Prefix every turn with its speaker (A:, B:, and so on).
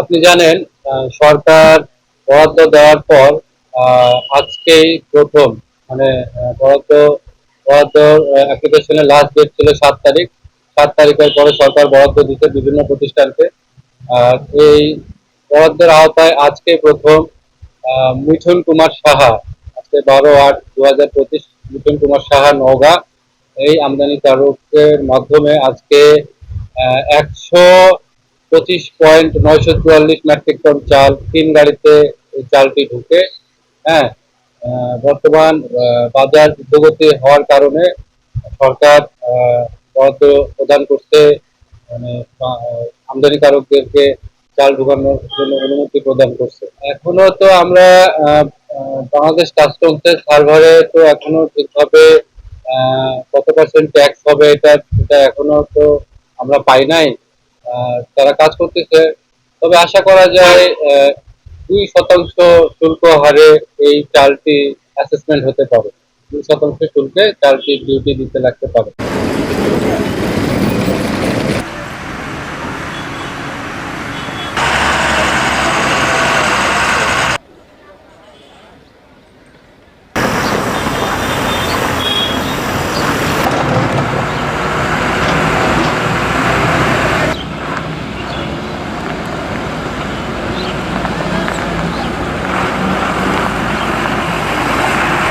A: আপনি জানেন সরকার বরাদ্দ দেওয়ার পর আজকেই প্রথম মানে বরাদ্দ বরাদ্দ অ্যাপ্লিকেশনের লাস্ট ডেট ছিল সাত তারিখ। সাত তারিখের পরে সরকার বরাদ্দ দিতে বিভিন্ন প্রতিষ্ঠানকে। আর এই বরাদ্দের আওতায় আজকে প্রথম মিঠুন কুমার সাহা, আজকে বারো আট দু হাজার পঁচিশ মিঠুন কুমার সাহা নওগাঁ, এই আমদানি আমদানিকারকের মাধ্যমে আজকে একশো পঁচিশ পয়েন্ট নয়শো চুয়াল্লিশ মেট্রিক টন চাল, তিন গাড়িতে চালটি ঢুকে হ্যাঁ বর্তমান বাজার উদ্যোগতি হওয়ার কারণে সরকার বরাদ্দ প্রদান করতে মানে আমদানিকারকদেরকে চাল ঢুকানোর জন্য অনুমতি প্রদান করছে। এখনও তো আমরা বাংলাদেশ কাস্টমসের সার্ভারে তো এখনও ঠিকভাবে কত পার্সেন্ট ট্যাক্স হবে এটা এটা এখনও তো আমরা পাই নাই। তারা কাজ করতেছে। তবে আশা করা যায় দুই শতাংশ শুল্ক হারে এই চালটি অ্যাসেসমেন্ট হতে পারে। দুই শতাংশ শুল্কে চালটি ডিউটি দিতে লাগতে পারে।